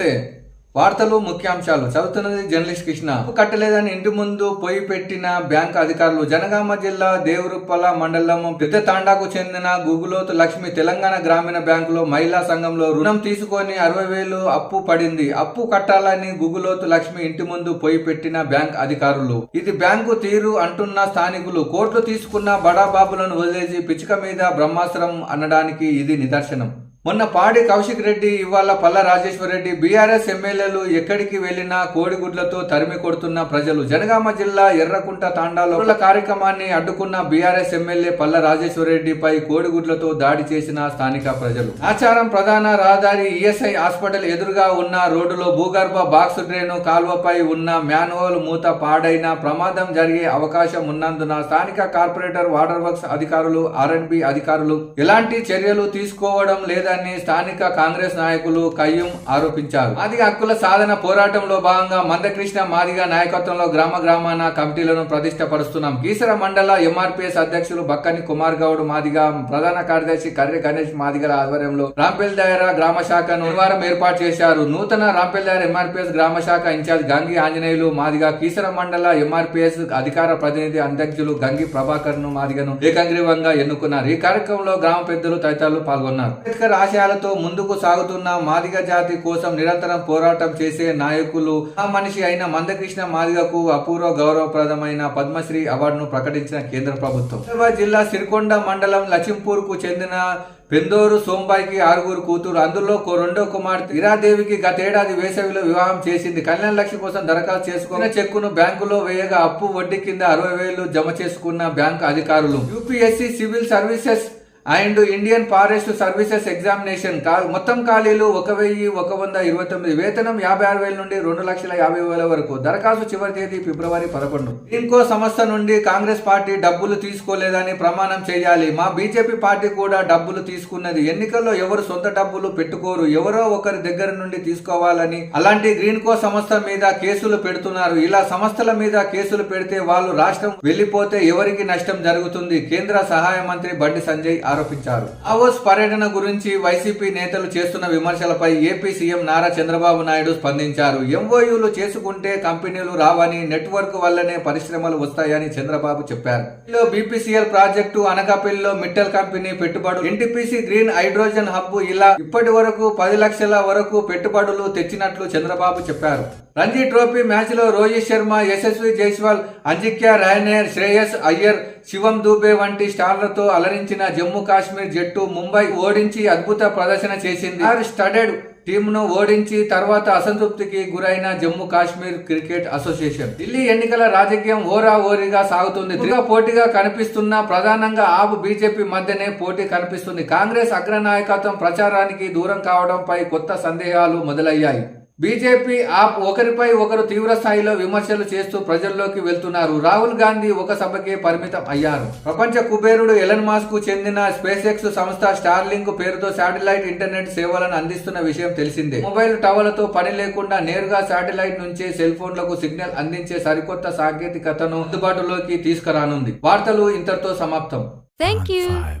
నమస్తే. వార్తలు ముఖ్యాంశాలు. చదువుతున్నది జర్నలిస్ట్ కృష్ణ. కట్టలేదని ఇంటి ముందు పొయ్యి పెట్టిన బ్యాంక్ అధికారులు జనగామ జిల్లా దేవరుప్పల మండలం పెద్ద తాండాకు చెందిన గుగులోతు లక్ష్మి తెలంగాణ గ్రామీణ బ్యాంకులో మహిళా సంఘంలో రుణం తీసుకొని అరవై వేలు అప్పు పడింది. అప్పు కట్టాలని గుగులోతు లక్ష్మి ఇంటి ముందు పొయ్యి పెట్టిన బ్యాంక్ అధికారులు. ఇది బ్యాంకు తీరు అంటున్న స్థానికులు. కోట్లు తీసుకున్న బడా బాబులను వదిలేసి పిచ్చుక మీద బ్రహ్మాస్త్రం అనడానికి ఇది నిదర్శనం. మొన్న పాడి కౌశిక్ రెడ్డి ఇవాళ పల్ల రాజేశ్వర్ రెడ్డి బీఆర్ఎస్ ఎమ్మెల్యేలు ఎక్కడికి వెళ్ళినా కోడిగుడ్లతో తరిమి కొడుతున్న ప్రజలు. జనగామ జిల్లా ఎర్రకుంట తాండాలో కార్యక్రమాన్ని అడ్డుకున్న బీఆర్ఎస్ ఎమ్మెల్యే పల్ల రాజేశ్వర్ రెడ్డిపై కోడిగుడ్లతో దాడి చేసిన స్థానిక ప్రజలు. ఆచారం ప్రధాన రహదారి ఈఎస్ఐ హాస్పిటల్ ఎదురుగా ఉన్న రోడ్డులో భూగర్భ బాక్స్ డ్రైను కాల్వపై ఉన్న మ్యాన్హోల్ మూత పాడైన ప్రమాదం జరిగే అవకాశం ఉన్నందున స్థానిక కార్పొరేటర్ వాటర్ వర్క్స్ అధికారులు ఆర్ఎన్బి అధికారులు ఎలాంటి చర్యలు తీసుకోవడం లేదని స్థానిక కాంగ్రెస్ నాయకులు కయ్యం ఆరోపించారు. ఆర్థిక హక్కుల సాధన పోరాటంలో భాగంగా మందకృష్ణ మాదిగ నాయకత్వంలో గ్రామ గ్రామాన కమిటీలను ప్రతిష్టపరుస్తున్నాం. కీసర మండల ఎంఆర్పిఎస్ అధ్యక్షులు బక్కని కుమార్ గౌడ్ మాదిగ ప్రధాన కార్యదర్శి కర్రి గణేష్ మాదిగల ఆధ్వర్యంలో రాంపేల్ దాయర గ్రామ శాఖను శనివారం ఏర్పాటు చేశారు. నూతన రాంపేల్ దాయర ఎంఆర్పిఎస్ గ్రామ శాఖ ఇన్ఛార్జ్ గంగి ఆంజనేయులు మాదిగ కీసర మండల ఎంఆర్పిఎస్ అధికార ప్రతినిధి అధ్యక్షులు గంగి ప్రభాకర్ను మాదిగను ఏకంగ్రీవంగా ఎన్నుకున్నారు. ఈ కార్యక్రమంలో గ్రామ పెద్దలు తదితరులు పాల్గొన్నారు. అంబేద్కర్ ఆశయాలతో ముందుకు సాగుతున్న మాదిగ జాతి కోసం నిరంతరం పోరాటం చేసే నాయకులు ఆ మనిషి అయిన మందకృష్ణ మాదిగకు అపూర్వ గౌరవప్రదమైన పద్మశ్రీ అవార్డును ప్రకటించిన కేంద్ర ప్రభుత్వం. హైదరాబాద్ జిల్లా సిరికొండ మండలం లచింపూర్కు చెందిన పెందోరు సోంబాయికి ఆరుగురు కూతురు అందులో రెండో కుమార్తె ఇరాదేవికి గతేడాది వేసవిలో వివాహం చేసింది. కళ్యాణ లక్ష్మి కోసం దరఖాస్తు చేసుకున్న చెక్కును బ్యాంకులో వేయగా అప్పు వడ్డీ కింద అరవై వేలు జమ చేసుకున్న బ్యాంకు అధికారులు. UPSC civil services and Indian forest services examination మొత్తం ఖాళీలు ఒక వెయ్యి ఒక వంద ఇరవై తొమ్మిది. వేతనం యాభై ఆరు వేల నుండి రెండు లక్షల యాభై వేల వరకు. దరఖాస్తు చివరి తేదీ ఫిబ్రవరి పదకొండు. ఇంకో సంస్థ నుండి కాంగ్రెస్ పార్టీ డబ్బులు తీసుకోలేదని ప్రమాణం చేయాలి. మా బీజేపీ పార్టీ కూడా డబ్బులు తీసుకున్నది. ఎన్నికల్లో ఎవరు సొంత డబ్బులు పెట్టుకోరు. ఎవరో ఒకరి దగ్గర నుండి తీసుకోవాలని అలాంటి గ్రీన్ కో సంస్థ మీద కేసులు పెడుతున్నారు. ఇలా సంస్థల మీద కేసులు పెడితే వాళ్ళు రాష్ట్రం వెళ్ళిపోతే ఎవరికి నష్టం జరుగుతుంది? కేంద్ర సహాయ మంత్రి బండి సంజయ్ ఆరోపించారు. అవోస్ పర్యటన గురించి వైసీపీ నేతలు చేస్తున్న విమర్శలపై ఏపీ సీఎం నారా చంద్రబాబు నాయుడు స్పందించారు. ఎంఓయూలు చేసుకుంటే కంపెనీలు రావని నెట్వర్క్ వల్లనే పరిశ్రమలు వస్తాయని చంద్రబాబు చెప్పారు. లో బీపీసీఎల్ ప్రాజెక్టు అనకాపల్లిలో మిట్టల్ కంపెనీ పెట్టుబడులు ఎన్టీపీసీ గ్రీన్ హైడ్రోజన్ హబ్ ఇలా ఇప్పటి వరకు పది లక్షల వరకు పెట్టుబడులు తెచ్చినట్లు చంద్రబాబు చెప్పారు. రంజీ ట్రోఫీ మ్యాచ్లో రోహిత్ శర్మ యశస్వి జైస్వాల్ అంజిక్య రాయనేర్ శ్రేయస్ అయ్యర్ శివం దూబే వంటి స్టార్లతో అలరించిన జమ్మూ కాశ్మీర్ జట్టు ముంబై ఓడించి అద్భుత ప్రదర్శన చేసింది. ఆర్ స్టడెడ్. టీంను ఓడించి తర్వాత అసంతృప్తికి గురైన జమ్మూ కాశ్మీర్ క్రికెట్ అసోసియేషన్. ఢిల్లీ ఎన్నికల రాజకీయం ఓరా ఓరిగా సాగుతుంది త్రిగా పోటీగా కనిపిస్తున్న ప్రధానంగా ఆపు బీజేపీ మధ్యనే పోటీ కనిపిస్తుంది. కాంగ్రెస్ అగ్రనాయకత్వం ప్రచారానికి దూరం కావడంపై కొత్త సందేహాలు మొదలయ్యాయి. బీజేపీ ఆప్ ఒకరిపై ఒకరు తీవ్ర స్థాయిలో విమర్శలు చేస్తూ ప్రజల్లోకి వెళ్తున్నారు. రాహుల్ గాంధీ ఒక సభకే పరిమితం అయ్యారు. ప్రపంచ కుబేరుడు ఎలన్ మాస్క్కు చెందిన స్పేస్ ఎక్స్ సంస్థ స్టార్లింక్ పేరుతో శాటిలైట్ ఇంటర్నెట్ సేవలను అందిస్తున్న విషయం తెలిసిందే. మొబైల్ టవర్లతో పని లేకుండా నేరుగా శాటిలైట్ నుంచే సెల్ ఫోన్లకు సిగ్నల్ అందించే సరికొత్త సాంకేతికతను అందుబాటులోకి తీసుకురానుంది. వార్తలు ఇంతటితో సమాప్తం. You. Five.